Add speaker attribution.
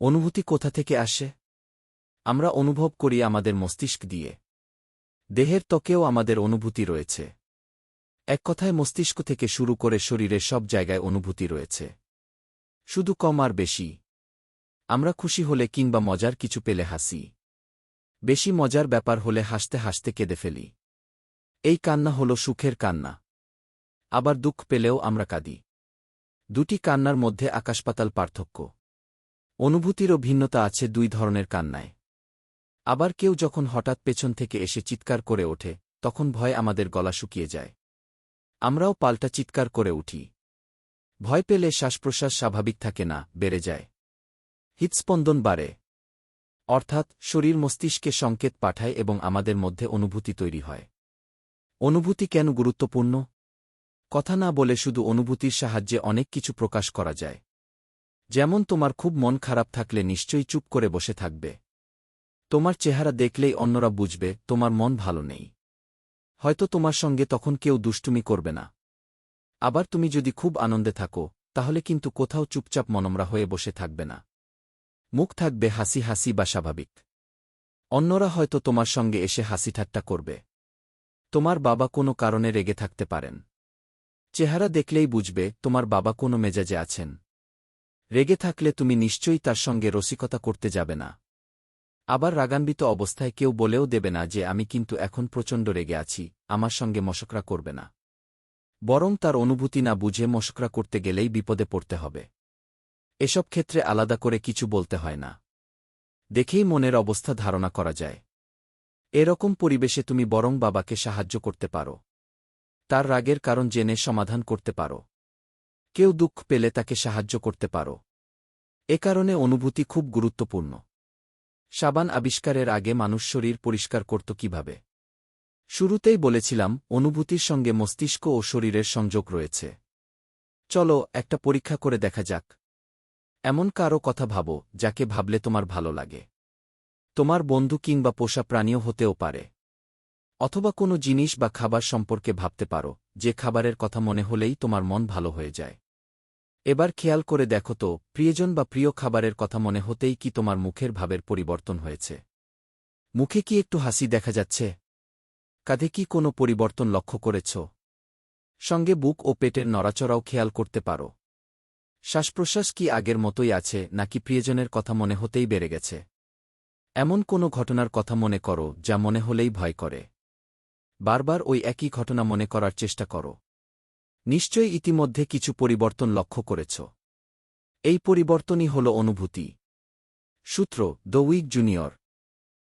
Speaker 1: অনুভূতি কোথা থেকে আসে? আমরা অনুভব করি আমাদের মস্তিষ্ক দিয়ে। দেহের ত্বকেও আমাদের অনুভূতি রয়েছে। এক কথায় মস্তিষ্ক থেকে শুরু করে শরীরের সব জায়গায় অনুভূতি রয়েছে। শুধু কম আর বেশি। আমরা খুশি হলে কিংবা মজার কিছু পেলে হাসি। বেশি মজার ব্যাপার হলে হাসতে হাসতে কেঁদে ফেলি। এই কান্না হল সুখের কান্না। আবার দুঃখ পেলেও আমরা কাঁদি। দুটি কান্নার মধ্যে আকাশপাতাল পার্থক্য। অনুভূতিরও ভিন্নতা আছে দুই ধরনের কান্নায়। আবার কেউ যখন হঠাৎ পেছন থেকে এসে চিৎকার করে ওঠে, তখন ভয় আমাদের গলা শুকিয়ে যায়। আমরাও পাল্টা চিৎকার করে উঠি। ভয় পেলে শ্বাসপ্রশ্বাস স্বাভাবিক থাকে না, বেড়ে যায়। হৃৎস্পন্দন বাড়ে। অর্থাৎ শরীর মস্তিষ্কে সংকেত পাঠায় এবং আমাদের মধ্যে অনুভূতি তৈরি হয়। অনুভূতি কেন গুরুত্বপূর্ণ? কথা না বলে শুধু অনুভূতির সাহায্যে অনেক কিছু প্রকাশ করা যায়। যেমন তোমার খুব মন খারাপ থাকলে নিশ্চয়ই চুপ করে বসে থাকবে। তোমার চেহারা দেখলেই অন্যরা বুঝবে, তোমার মন ভালো নেই। হয়তো তোমার সঙ্গে তখন কেউ দুষ্টুমি করবে না। আবার তুমি যদি খুব আনন্দে থাকো, তাহলে কিন্তু কোথাও চুপচাপ মনমরা হয়ে বসে থাকবে না। মুখ থাকবে হাসি হাসি বা স্বাভাবিক। অন্যরা হয়তো তোমার সঙ্গে এসে হাসি ঠাট্টা করবে। তোমার বাবা কোনো কারণে রেগে থাকতে পারেন। চেহারা দেখলেই বুঝবে, তোমার বাবা কোনো মেজাজে আছেন। রেগে থাকলে তুমি নিশ্চয়ই তার সঙ্গে রসিকতা করতে যাবে না। আবার রাগান্বিত অবস্থায় কেউ বলেও দেবে না যে, আমি কিন্তু এখন প্রচণ্ড রেগে আছি, আমার সঙ্গে মশকরা করবে না। বরং তার অনুভূতি না বুঝে মশকরা করতে গেলেই বিপদে পড়তে হবে। এসব ক্ষেত্রে আলাদা করে কিছু বলতে হয় না। দেখেই মনের অবস্থা ধারণা করা যায়। এরকম পরিবেশে তুমি বরং বাবাকে সাহায্য করতে পারো। তার রাগের কারণ জেনে সমাধান করতে পারো। কেউ দুঃখ পেলে তাকে সাহায্য করতে পারো। এ কারণে অনুভূতি খুব গুরুত্বপূর্ণ। সাবান আবিষ্কারের আগে মানুষ শরীর পরিষ্কার করত কীভাবে? শুরুতেই বলেছিলাম, অনুভূতির সঙ্গে মস্তিষ্ক ও শরীরের সংযোগ রয়েছে। চলো, একটা পরীক্ষা করে দেখা যাক। এমন কারও কথা ভাবো, যাকে ভাবলে তোমার ভালো লাগে। তোমার বন্ধু কিংবা পোষা প্রাণীও হতেও পারে। অথবা কোনো জিনিস বা খাবার সম্পর্কে ভাবতে পারো, যে খাবারের কথা মনে হলেই তোমার মন ভালো হয়ে যায়। এবার খেয়াল করে দেখো তো, প্রিয়জন বা প্রিয় খাবারের কথা মনে হতেই কি তোমার মুখের ভাবের পরিবর্তন হয়েছে? মুখে কি একটু হাসি দেখা যাচ্ছে? কাঁধে কি কোনো পরিবর্তন লক্ষ্য করেছ? সঙ্গে বুক ও পেটের নড়াচড়াও খেয়াল করতে পারো। শ্বাসপ্রশ্বাস কি আগের মতোই আছে, নাকি প্রিয়জনের কথা মনে হতেই বেড়ে গেছে? এমন কোনো ঘটনার কথা মনে করো, যা মনে হলেই ভয় করে। বারবার ওই একই ঘটনা মনে করার চেষ্টা করো। নিশ্চয়ই ইতিমধ্যে কিছু পরিবর্তন লক্ষ্য করেছ। এই পরিবর্তনই হল অনুভূতি। সূত্র দ্য উইক জুনিয়র।